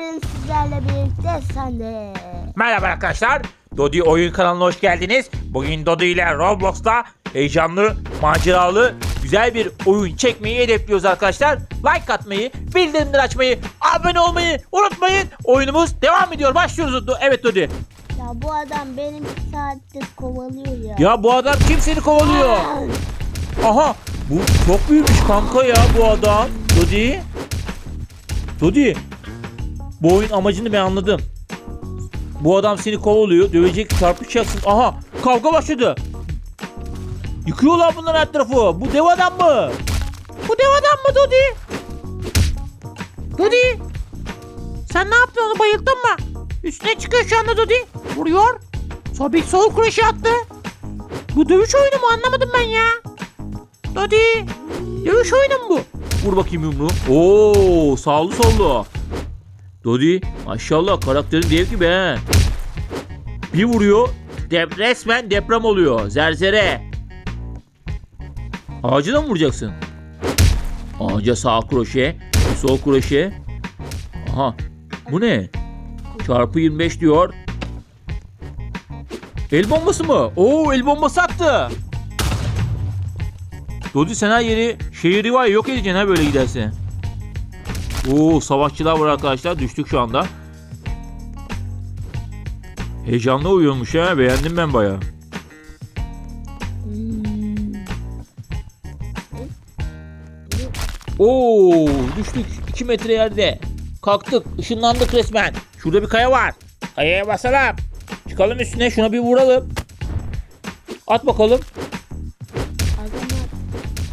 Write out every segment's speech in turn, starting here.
bugün sizlerle birlikte sen de. Merhaba arkadaşlar. Dodi oyun kanalına hoş geldiniz. Bugün Dodi ile Roblox'ta heyecanlı, maceralı, güzel bir oyun çekmeyi hedefliyoruz arkadaşlar. Like atmayı, bildirimleri açmayı, abone olmayı unutmayın. Oyunumuz devam ediyor. Başlıyoruz. Evet Dodi. Ya bu adam benim bir saattir kovalıyor ya. Ya bu adam kim seni kovalıyor? Aha bu çok büyümüş kanka ya bu adam. Dodi. Dodi. Bu oyun amacını ben anladım. Bu adam seni kovalıyor. Dövecek çarpışacaksın. Aha kavga başladı. Yıkıyorlar bunlar her tarafı. Bu dev adam mı? Bu dev adam mı Dodi? Dodi. Sen ne yaptın onu bayıldın mı? Üstüne çıkıyor şu anda Dodi. Vuruyor. Sobik soğuk kureşi attı. Bu dövüş oyunu mu anlamadım ben ya. Dodi. Dövüş oyunu mu bu? Vur bakayım yumruğu. Oo sağlı sollu. Dodi maşallah karakterin dev gibi he. Bir vuruyor dep resmen deprem oluyor. Zerzere. Ağacına mı vuracaksın? Ağaca sağ kroşe, sol kroşe. Aha bu ne? Çarpı 25 diyor. El bombası mı? Oo el bombası attı. Dodi sen her yeri şehri var yok edeceksin ha böyle giderse. Oo savaşçılar var arkadaşlar. Düştük şu anda. Heyecanlı uyuyormuş ha. Beğendim ben baya. Hmm. Oo düştük 2 metre yerde. Kalktık ışınlandık resmen. Şurada bir kaya var. Kayaya basalım. Çıkalım üstüne şuna bir vuralım. At bakalım.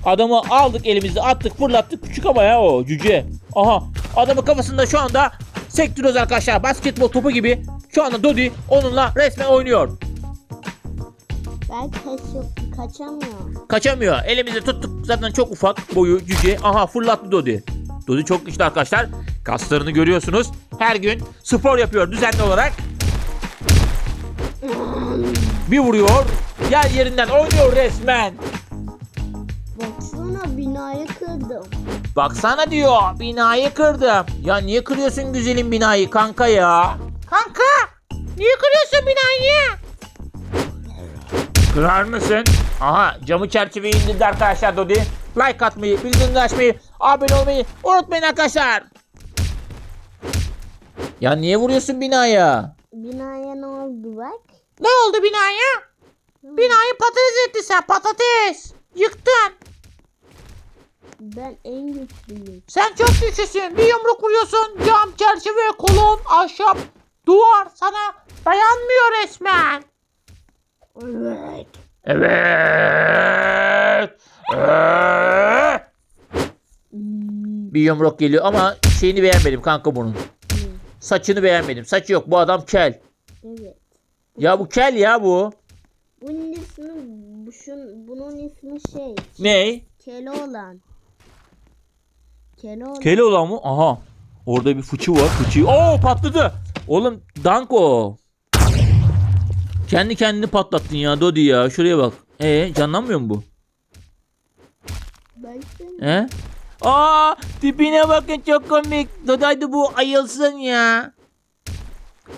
Adamı Adamı aldık elimizde attık fırlattık küçük ama ya o cüce. Aha adamın kafasında şu anda sektiriyoruz arkadaşlar basketbol topu gibi. Şu anda Dodi onunla resmen oynuyor. ben kaçıyor, kaçamıyor. Kaçamıyor. Elimizde tuttuk zaten çok ufak boyu cüce. Aha fırlattı Dodi. Dodi çok güçlü arkadaşlar. Kaslarını görüyorsunuz. Her gün spor yapıyor düzenli olarak. Bir vuruyor. Yer yerinden oynuyor resmen. Baksana diyor binayı kırdım. Ya niye kırıyorsun güzelim binayı kanka ya? Kanka niye kırıyorsun binayı? Kırar mısın? Aha camı çerçeveyi indirdi arkadaşlar Dodi. Like atmayı, bildirimleri açmayı, abone olmayı unutmayın arkadaşlar. Ya niye vuruyorsun binaya? Binaya ne oldu bak? Ne oldu binaya? Binayı patates etti sen patates. Yıktın. Ben en güçlüyüm. Sen çok güçlüsün. Bir yumruk vuruyorsun. Cam, çerçeve, kolon, ahşap, duvar sana dayanmıyor resmen. Evet. Evet. Evet. Hmm. Bir yumruk geliyor ama şeyini beğenmedim kanka bunun. Saçını beğenmedim. Saçı yok. Bu adam kel. Evet. Ya bu kel ya bu. Bunun ismi, bu şun, bunun ismi şey. Ne? Keloğlan. Keloğlan. Kel olan mı? Aha. Orada bir fıçı var. Fıçı. Oo patladı. Oğlum Danko. Kendi kendini patlattın ya Dodi ya. Şuraya bak. E canlanmıyor mu bu? Baksana. He? Aa tipine bakın çok komik. Dodaydı bu ayılsın ya.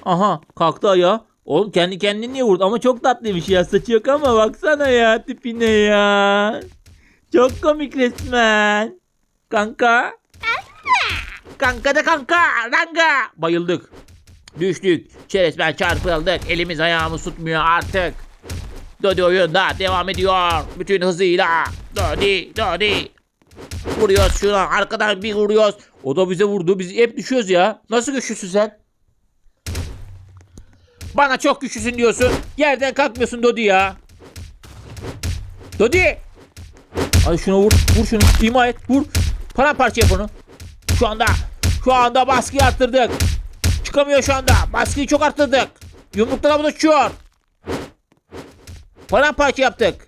Aha kalktı ayağa. Oğlum kendi kendini niye vurdu? Ama çok tatlıymış ya. Saçı yok ama baksana ya tipine ya. Çok komik resmen. Kanka. Kanka da kanka. Ranga. Bayıldık. Düştük. Resmen çarpıldık. Elimiz ayağımız tutmuyor artık. Dodi oyunda devam ediyor. Bütün hızıyla. Dodi, Dodi. Vuruyoruz şuna arkadan bir vuruyoruz. O da bize vurdu. Biz hep düşüyoruz ya. Nasıl güçlüsün sen? Bana çok güçlüsün diyorsun. Yerden kalkmıyorsun Dodi ya. Dodi. Hadi şunu vur. Vur şunu. İma et. Vur. Paramparça yap onu. Şu anda. Şu anda baskıyı arttırdık. Çıkamıyor şu anda. Baskıyı çok arttırdık. Yumruklar da uçuyor. Paramparça yaptık.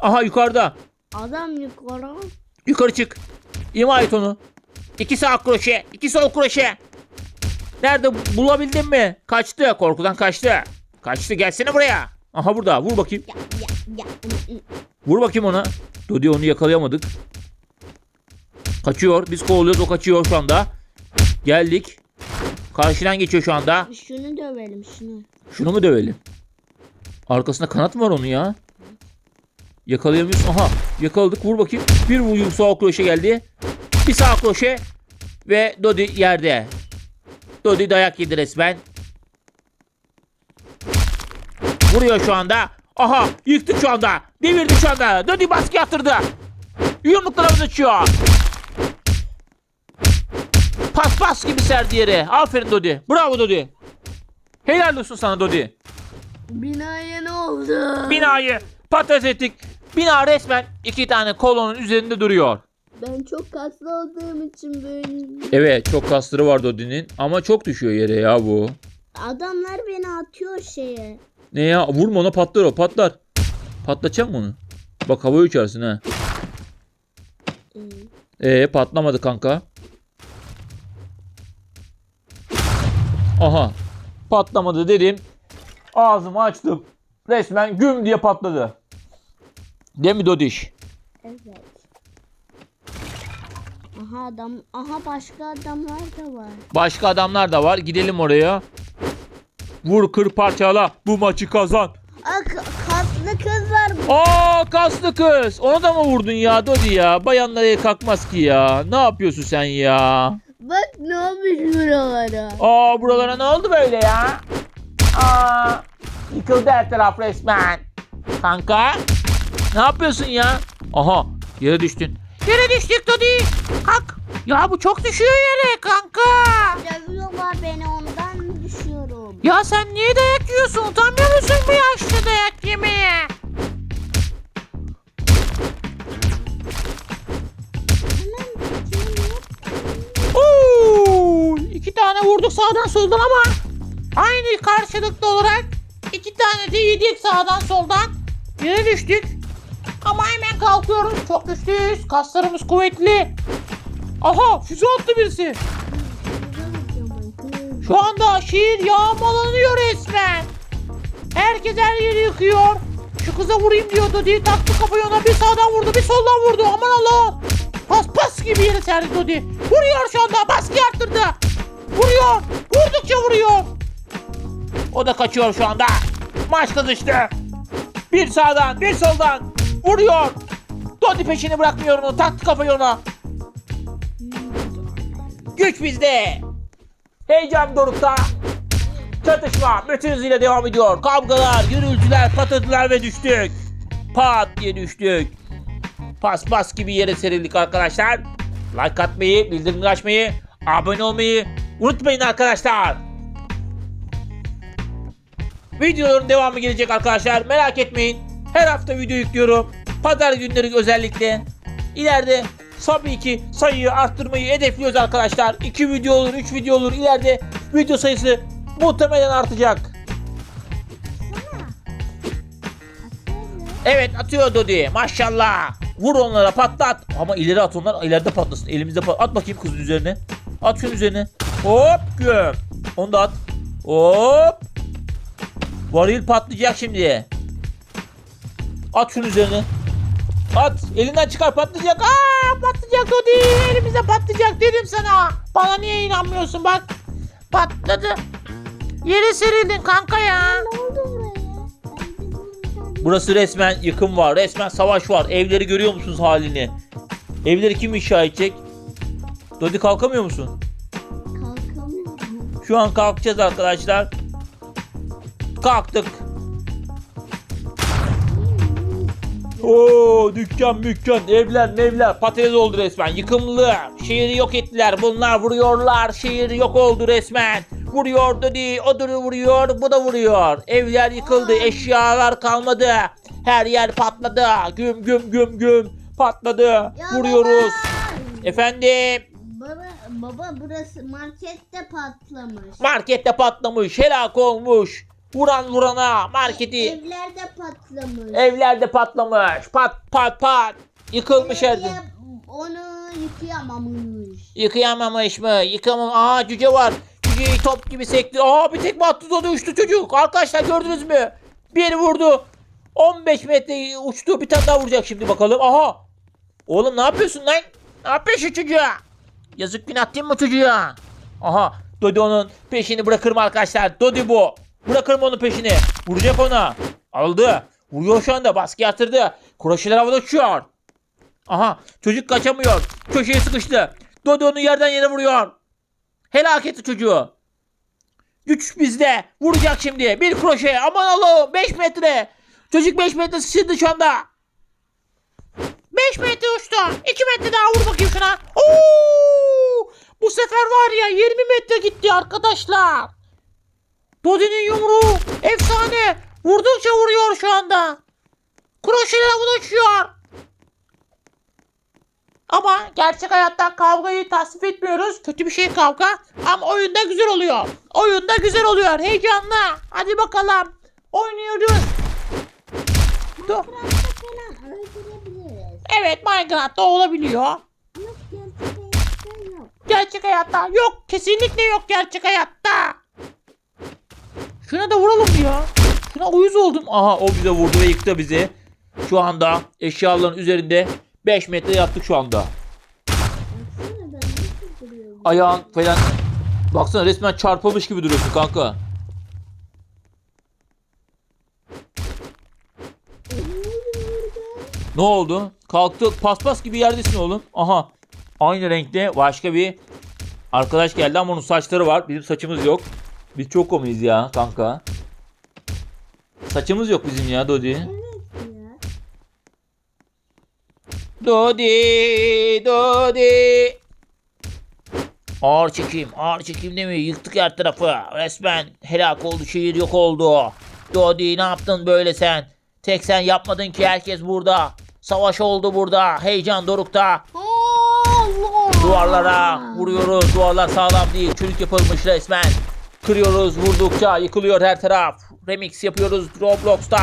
Aha yukarıda. Adam yukarı. Yukarı çık. İma et onu. İki sağ kroşe. iki sol kroşe. Nerede bulabildin mi? Kaçtı. Korkudan kaçtı. Kaçtı. Gelsene buraya. Aha burada. Vur bakayım. Ya ya ya. Vur bakayım ona. Dodi onu yakalayamadık. Kaçıyor. Biz kovalıyoruz. O kaçıyor şu anda. Geldik. Karşıdan geçiyor şu anda. Şunu dövelim şunu. Şunu mu dövelim? Arkasında kanat mı var onun ya? Yakalayamıyoruz. Aha yakaladık vur bakayım. Bir vurayım sağ kroşe geldi. Bir sağ kroşe. Ve Dodi yerde. Dodi dayak yedi resmen. Vuruyor şu anda. Aha yıktık şu anda. Devirdi şu anda. Dodi baskı yatırdı. Yumruklarımız açıyor. Pas pas gibi serdi yere. Aferin Dodi. Bravo Dodi. Helal olsun sana Dodi. Binaya ne oldu? Binayı patates ettik. Bina resmen iki tane kolonun üzerinde duruyor. Ben çok kaslı olduğum için böyle. Evet çok kasları var Dodi'nin ama çok düşüyor yere ya bu. Adamlar beni atıyor şeye. Ne ya vurma ona patlar o patlar. Patlatacak mı onu? Bak havaya uçarsın ha. Ee patlamadı kanka. Aha patlamadı dedim. Ağzımı açtım. Resmen güm diye patladı. Değil mi Dodiş? Evet. Aha adam, aha başka adamlar da var. Başka adamlar da var. Gidelim oraya. Vur kır parçala. Bu maçı kazan. Aa, ka- kaslı kız var. Aa kaslı kız. Ona da mı vurdun ya Dodi ya? Bayanlara el kalkmaz ki ya. Ne yapıyorsun sen ya? Bak ne olmuş buralara. Aa buralara ne oldu böyle ya? Aa yıkıldı her taraf resmen. Kanka ne yapıyorsun ya? Aha yere düştün. Yere düştük Dodi. Kalk. Ya bu çok düşüyor yere kanka. Dövüyorlar beni. Ya sen niye dayak yiyorsun? Utanmıyor musun bu yaşta dayak yemeye? Oo, iki tane vurduk sağdan soldan ama aynı karşılıklı olarak iki tane de yedik sağdan soldan. Yere düştük. Ama hemen kalkıyoruz. Çok güçlüyüz. Kaslarımız kuvvetli. Aha füze attı birisi. Şu anda şehir yağmalanıyor resmen. Herkes her yeri yıkıyor. Şu kıza vurayım diyordu diye taktı kafayı ona bir sağdan vurdu bir soldan vurdu. Aman Allah. Pas pas gibi yere serdi Dodi. Vuruyor şu anda baskı arttırdı. Vuruyor. Vurdukça vuruyor. O da kaçıyor şu anda. Maç kızıştı. Bir sağdan bir soldan vuruyor. Dodi peşini bırakmıyor onu. Taktı kafayı ona. Güç bizde. Heyecan dorukta. Çatışma bütün hızıyla devam ediyor. Kavgalar, gürültüler, patladılar ve düştük. Pat diye düştük. Pas pas gibi yere serildik arkadaşlar. Like atmayı, bildirimleri açmayı, abone olmayı unutmayın arkadaşlar. Videoların devamı gelecek arkadaşlar. Merak etmeyin. Her hafta video yüklüyorum. Pazar günleri özellikle. İleride tabii ki sayıyı arttırmayı hedefliyoruz arkadaşlar. 2 video olur, 3 video olur. İleride video sayısı muhtemelen artacak. Evet atıyor Dodi. Maşallah. Vur onlara patlat. Ama ileri at onlar. ileride patlasın. Elimizde pat. At bakayım kızın üzerine. At şunun üzerine. Hop göm. Onu da at. Hop. Varil patlayacak şimdi. At şunun üzerine. At. Elinden çıkar patlayacak. Aa patlayacak Dodi. Elimize patlayacak dedim sana. Bana niye inanmıyorsun bak. Patladı. Yere serildin kanka ya. Ne oldu buraya? Burası resmen yıkım var. Resmen savaş var. Evleri görüyor musunuz halini? Evleri kim inşa edecek? Dodi kalkamıyor musun? Kalkamıyorum. Şu an kalkacağız arkadaşlar. Kalktık. Oo dükkan mükkan evler mevler. Patates oldu resmen yıkımlı. Şehri yok ettiler bunlar vuruyorlar. Şehir yok oldu resmen. Vuruyor dedi o da vuruyor bu da vuruyor. Evler yıkıldı eşyalar kalmadı. Her yer patladı güm güm güm güm. Patladı Ya vuruyoruz. Baba! efendim? Baba, baba burası markette patlamış. markette patlamış helak olmuş vuran vurana marketi Evlerde patlamış. Evlerde patlamış. Pat pat pat. Yıkılmış her Belediye Onu yıkayamamış. Yıkayamamış mı? Yıkamam. Aa cüce var. Cüceyi top gibi sekti. Aa bir tekme attı da uçtu çocuk. Arkadaşlar gördünüz mü? Bir vurdu. 15 metre uçtu. Bir tane daha vuracak şimdi bakalım. Aha. Oğlum ne yapıyorsun lan? Ne yapıyorsun çocuğa? Yazık günah değil mi çocuğa? Aha Dodi onun peşini bırakır mı arkadaşlar? Dodi bu. Bırakır mı onun peşini? Vuracak ona. Aldı. Vuruyor şu anda. Baskı yatırdı. Kroşeler havada uçuyor. Aha çocuk kaçamıyor. Köşeye sıkıştı. Dodi onu yerden yere vuruyor. Helak etti çocuğu. Güç bizde. Vuracak şimdi. Bir kroşe. Aman Allah'ım. 5 metre. Çocuk 5 metre sıçradı şu anda. 5 metre uçtu. 2 metre daha vur bakayım şuna. Oo! Bu sefer var ya 20 metre gitti arkadaşlar. Dodi'nin yumruğu efsane. Vurdukça vuruyor şu anda. Kroşeler havada uçuyor. Ama gerçek hayatta kavgayı tasvip etmiyoruz. Kötü bir şey kavga. Ama oyunda güzel oluyor. Oyunda güzel oluyor. Heyecanlı. Hadi bakalım. Oynuyoruz. Dur. Evet Minecraft'ta olabiliyor. Ama gerçek hayatta yok. Gerçek hayatta yok. Kesinlikle yok gerçek hayatta. Şuna da vuralım ya. Şuna uyuz oldum. Aha o bize vurdu ve yıktı bizi. Şu anda eşyaların üzerinde 5 metre yattık şu anda. Ayağın falan. Baksana resmen çarpılmış gibi duruyorsun kanka. Ne oldu? Kalktı paspas gibi yerdesin oğlum. Aha. Aynı renkte başka bir arkadaş geldi ama onun saçları var. Bizim saçımız yok. Biz çok komiyiz ya kanka. Saçımız yok bizim ya Dodi. Dodi, Dodi. Ağır çekim, ağır çekim mi? Yıktık her tarafı. Resmen helak oldu, şehir yok oldu. Dodi ne yaptın böyle sen? Tek sen yapmadın ki herkes burada. Savaş oldu burada. Heyecan dorukta. Allah! Duvarlara vuruyoruz. Duvarlar sağlam değil. Çürük yapılmış resmen. Kırıyoruz vurdukça yıkılıyor her taraf. Remix yapıyoruz Roblox'ta.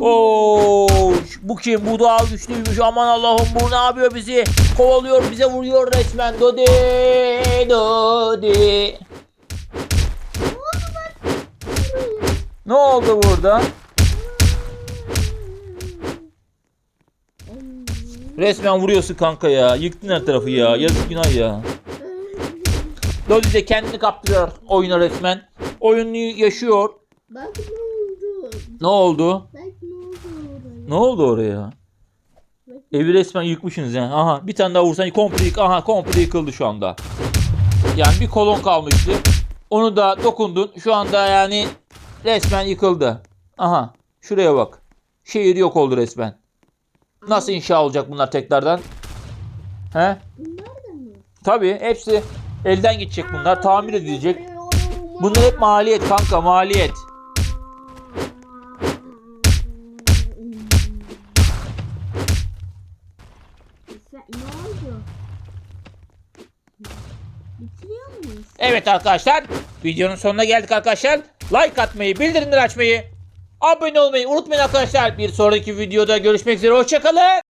Oo, bu kim? Bu daha güçlüymüş. Aman Allah'ım bu ne yapıyor bizi? Kovalıyor bize vuruyor resmen. Dodi, Dodi. Ne oldu burada? Resmen vuruyorsun kanka ya. Yıktın her tarafı ya. Yazık günah ya. Dodi de kendini kaptırıyor oyuna resmen. Oyunu yaşıyor. Bak ne oldu. Ne oldu? Bak ne oldu oraya. Ne oldu oraya? Evi resmen yıkmışsınız yani. Aha bir tane daha vursan komple yık. Aha komple yıkıldı şu anda. Yani bir kolon kalmıştı. Onu da dokundun. Şu anda yani resmen yıkıldı. Aha şuraya bak. Şehir yok oldu resmen. Nasıl inşa olacak bunlar tekrardan? He? Bunlar da mı? Tabii hepsi elden gidecek bunlar. Tamir edilecek. Bunlar hep maliyet kanka maliyet. Evet arkadaşlar videonun sonuna geldik arkadaşlar. Like atmayı, bildirimleri açmayı, abone olmayı unutmayın arkadaşlar. Bir sonraki videoda görüşmek üzere. Hoşçakalın.